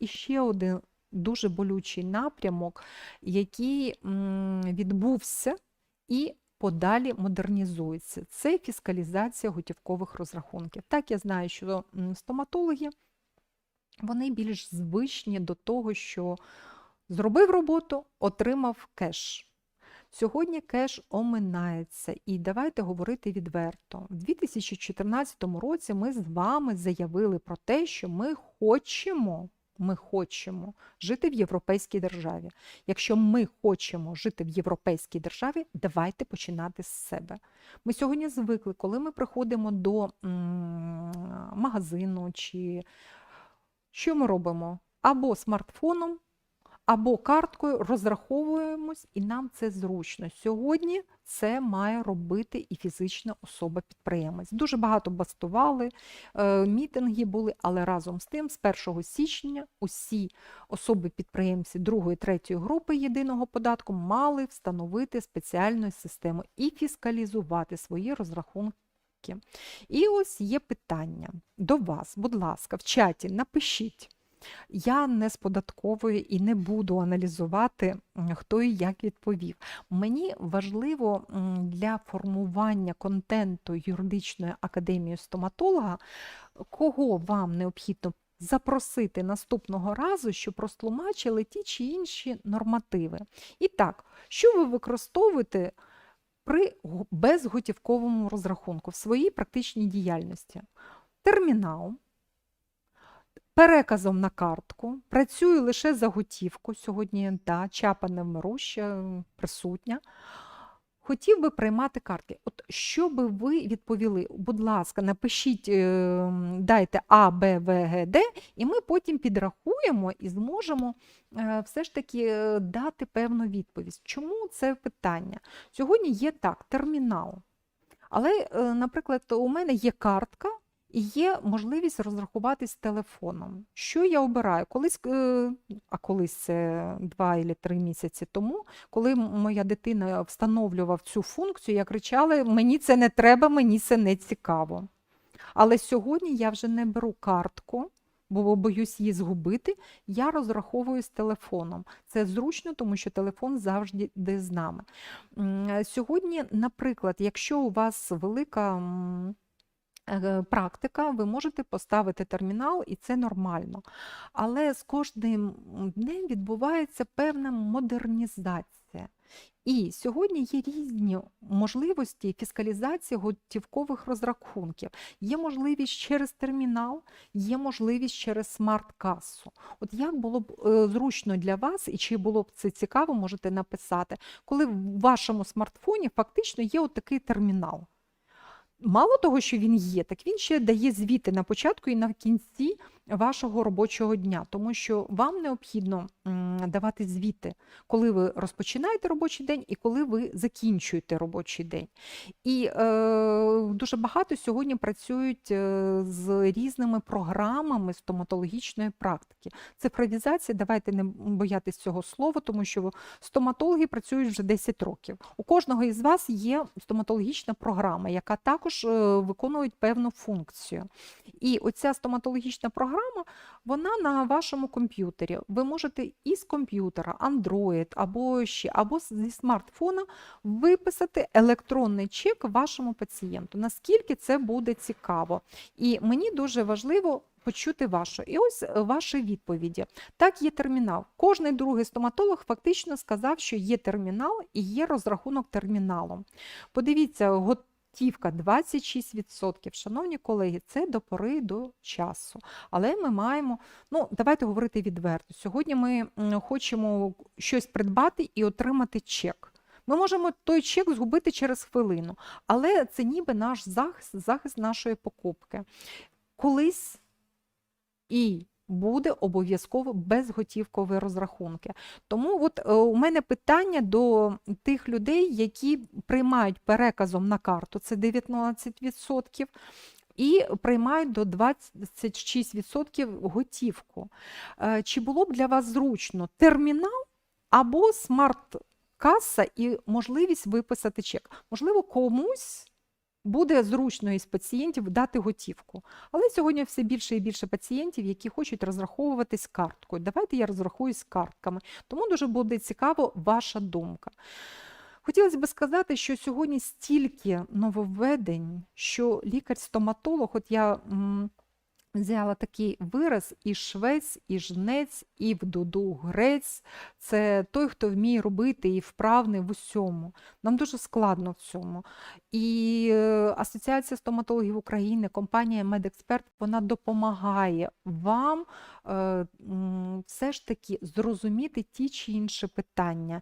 і ще один дуже болючий напрямок, який відбувся і подалі модернізується. Це фіскалізація готівкових розрахунків. Так, я знаю, що стоматологи вони більш звичні до того, що зробив роботу, отримав кеш. Сьогодні кеш оминається, і давайте говорити відверто. В 2014 році ми з вами заявили про те, що ми хочемо, ми хочемо жити в європейській державі. Якщо ми хочемо жити в європейській державі, давайте починати з себе. Ми сьогодні звикли, коли ми приходимо до магазину, чи що ми робимо? Або смартфоном, або карткою розраховуємось, і нам це зручно. Сьогодні це має робити і фізична особа-підприємець. Дуже багато бастували, е, мітинги були, але разом з тим, з 1 січня усі особи-підприємці другої, третьої групи єдиного податку мали встановити спеціальну систему і фіскалізувати свої розрахунки. І ось є питання до вас, будь ласка, в чаті напишіть. Я не з податкової і не буду аналізувати, хто і як відповів. Мені важливо для формування контенту юридичної академії стоматолога, кого вам необхідно запросити наступного разу, щоб розтлумачили ті чи інші нормативи. І так, що ви використовуєте при безготівковому розрахунку в своїй практичній діяльності? Термінал переказом на картку, працюю лише за готівку. Сьогодні да, чапа не вмируща, присутня. Хотів би приймати картки. От що би ви відповіли? Будь ласка, напишіть, е, дайте А, Б, В, Г, Д, і ми потім підрахуємо і зможемо е, все ж таки е, дати певну відповідь. Чому це питання? Сьогодні є так, термінал. Але, наприклад, у мене є картка, і є можливість розрахуватись телефоном. Що я обираю? Колись, е, а колись це два або три місяці тому, коли моя дитина встановлював цю функцію, я кричала: мені це не треба, мені це не цікаво. Але сьогодні я вже не беру картку, бо боюсь її згубити. Я розраховую з телефоном. Це зручно, тому що телефон завжди йде з нами. Сьогодні, наприклад, якщо у вас велика. Е, Практика, ви можете поставити термінал, і це нормально. Але з кожним днем відбувається певна модернізація. І сьогодні є різні можливості фіскалізації готівкових розрахунків. Є можливість через термінал, є можливість через смарт-касу. От як було б е, зручно для вас, і чи було б це цікаво, можете написати, коли в вашому смартфоні фактично є такий термінал. Мало того, що він є, так він ще дає звіти на початку і на кінці вашого робочого дня, тому що вам необхідно давати звіти, коли ви розпочинаєте робочий день і коли ви закінчуєте робочий день. І е, дуже багато сьогодні працюють е, з різними програмами стоматологічної практики. Цифровізація, давайте не боятись цього слова, тому що стоматологи працюють вже 10 років. У кожного із вас є стоматологічна програма, яка також е, виконує певну функцію. І оця стоматологічна програма, вона на вашому комп'ютері. Ви можете із комп'ютера, Android або ще, або зі смартфона виписати електронний чек вашому пацієнту. Наскільки це буде цікаво? І мені дуже важливо. Почути вашу. І ось е, ваші відповіді. Так, є термінал. Кожний другий стоматолог фактично сказав, що є термінал і є розрахунок терміналом. Подивіться, готівка 26%. Шановні колеги, це до пори до часу. Але ми маємо, ну давайте говорити відверто. Сьогодні ми хочемо щось придбати і отримати чек. Ми можемо той чек згубити через хвилину, але це ніби наш захист, захист нашої покупки. Колись і буде обов'язково безготівкові розрахунки. Тому от е, у мене питання до тих людей, які приймають переказом на карту, це 19%, і приймають до 26% готівку. Е, Чи було б для вас зручно термінал або смарт-каса і можливість виписати чек? Можливо, комусь буде зручно із пацієнтів дати готівку. Але сьогодні все більше і більше пацієнтів, які хочуть розраховуватись карткою. Давайте я розрахуюсь картками. Тому дуже буде цікаво ваша думка. Хотілося б сказати, що сьогодні стільки нововведень, що лікар-стоматолог, от я взяла такий вираз і швець, і жнець, і в дуду грець. Це той, хто вміє робити і вправний в усьому. Нам дуже складно в цьому. І е, Асоціація стоматологів України, компанія Медексперт, вона допомагає вам е, все ж таки зрозуміти ті чи інші питання